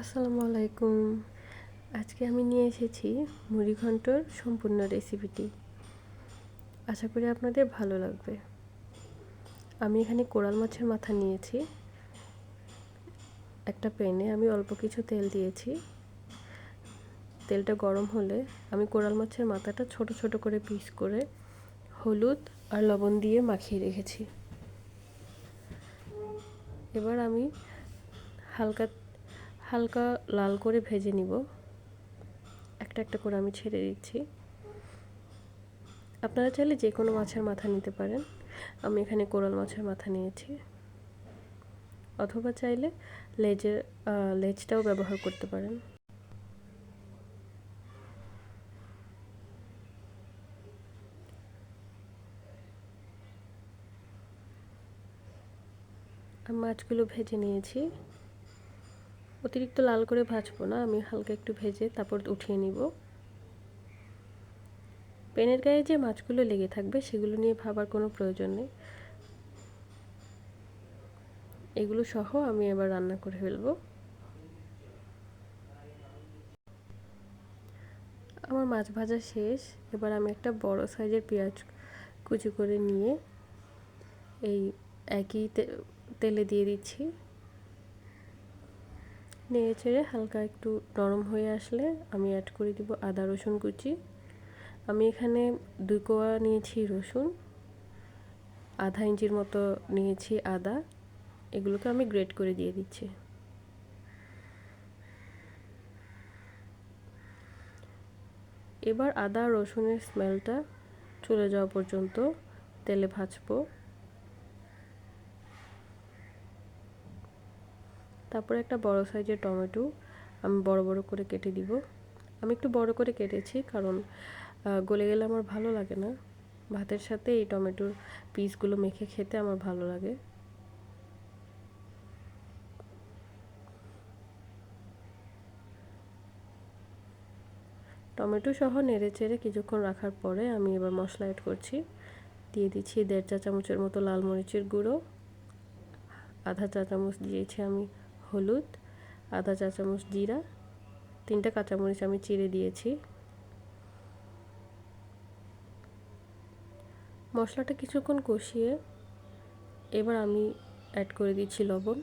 আসসালামু আলাইকুম আজকে আমি নিয়ে এসেছি মুড়ি ঘন্টর সম্পূর্ণ রেসিপিটি আশা করি আপনাদের ভালো লাগবে। আমি এখানে কোরাল মাছের মাথা নিয়েছি। একটা প্যানে আমি অল্প কিছু তেল দিয়েছি। তেলটা গরম হলে আমি কোরাল মাছের মাথাটা ছোট ছোট করে পিস করে হলুদ আর লবণ দিয়ে মাখিয়ে রেখেছি। এবার আমি হালকা হালকা লাল করে ভেজে নিব। একটা একটা করে আমি ছেড়ে দিচ্ছি। আপনারা চাইলে যে কোনো মাছের মাথা নিতে পারেন। আমি এখানে কোরাল মাছের মাথা নিয়েছি। অথবা চাইলে লেজের লেজটাও ব্যবহার করতে পারেন। মাছগুলো ভেজে নিয়েছি। অতিরিক্ত লাল করে ভাজবো না, আমি হালকা একটু ভেজে তারপর উঠিয়ে নিব। পেনের গায়ে যে মাছগুলো লেগে থাকবে সেগুলো নিয়ে ভাবার কোনো প্রয়োজন নেই। এগুলো সহ আমি এবার রান্না করে ফেলব। আমার মাছ ভাজা শেষ, এবার আমি একটা বড় সাইজের পেঁয়াজ কুচি করে নিয়ে এই একই তেলে দিয়ে দিচ্ছি। নেড়ে চেড়ে হালকা একটু নরম হয়ে আসলে আমি অ্যাড করে দিব আদা, রসুন কুচি। আমি এখানে দুই কোয়া নিয়েছি রসুন, আধা ইঞ্চির মতো নিয়েছি আদা। এগুলোকে আমি গ্রেট করে দিয়ে দিচ্ছি। এবার আদা, রসুনের স্মেলটা চলে যাওয়া পর্যন্ত তেলে ভাজবো। তারপরে একটা বড় সাইজের টমেটো আমি বড় বড় করে কেটে দিব। আমি একটু বড় করে কেটেছি কারণ গলে গেলে আমার ভালো লাগে না। ভাতের সাথে এই টমেটোর পিসগুলো মেখে খেতে আমার ভালো লাগে। টমেটো সহ নেড়ে চেড়ে কিছুক্ষণ রাখার পরে আমি এবার মশলা অ্যাড করছি। দিয়ে দিচ্ছি দেড় চা চামচের মতো লাল মরিচের গুঁড়ো। আধা চা চামচ দিয়েছি আমি হলুদ আধা চা চামচ জিরা, তিনটা কাঁচামরিচ আমি চিড়ে দিয়েছি। মশলাটা কিছুক্ষণ কষিয়ে এবার আমি অ্যাড করে দিচ্ছি লবণ।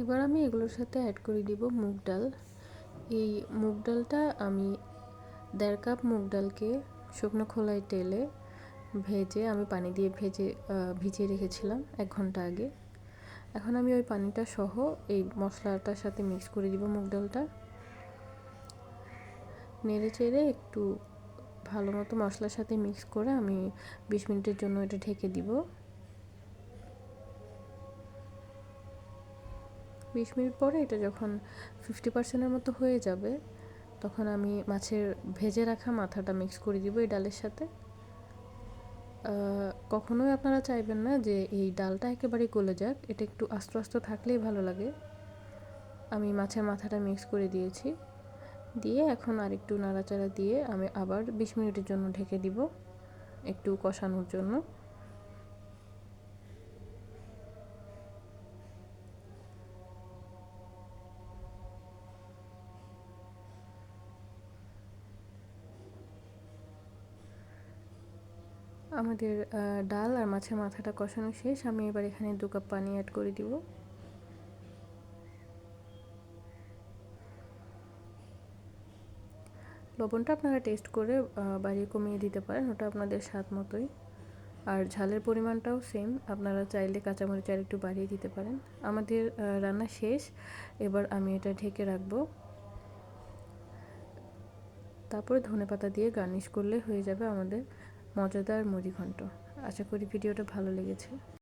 এবার আমি এগুলোর সাথে অ্যাড করে দিব মুগ ডাল। এই মুগ ডালটা আমি দেড় কাপ মুগ ডালকে শুকনো খোলায় তেলে ভেজে আমি পানি দিয়ে ভেজে ভিজিয়ে রেখেছিলাম এক ঘণ্টা আগে। এখন আমি ওই পানিটা সহ এই মশলাটার সাথে মিক্স করে দিব মুগ ডালটা। নেড়ে চেড়ে একটু ভালো মতো মশলার সাথে মিক্স করে আমি বিশ মিনিটের জন্য এটা ঢেকে দিব। বিশ মিনিট পরে এটা যখন ফিফটি পার্সেন্টের মতো হয়ে যাবে, তখন আমি মাছের ভেজে রাখা মাথাটা মিক্স করে দিব এই ডালের সাথে। কখনোই আপনারা চাইবেন না যে এই ডালটা একেবারে গলে যাক, এটা একটু আস্ত আস্তে থাকলেই ভালো লাগে। আমি মাছের মাথাটা মিক্স করে দিয়েছি। দিয়ে এখন আর একটু নাড়াচাড়া দিয়ে আমি আবার বিশ মিনিটের জন্য ঢেকে দিব, একটু কষানোর জন্য। আমাদের ডাল আর মাছের মাথাটা কষানো শেষ। আমি এবার এখানে দু কাপ পানি অ্যাড করে দিব। লবণটা আপনারা টেস্ট করে বাড়িয়ে কমিয়ে দিতে পারেন। ওটা আপনাদের স্বাদ মতোই। আর ঝালের পরিমাণটাও সেম আপনারা চাইলে কাঁচামরিচ আর একটু বাড়িয়ে দিতে পারেন। আমাদের রান্না শেষ। এবার আমি এটা ঢেকে রাখব। তারপরে ধনে পাতা দিয়ে গার্নিশ করলে হয়ে যাবে আমাদের মজাদার মুড়ি ঘন্ট আশা করি ভিডিওটা ভালো লেগেছে।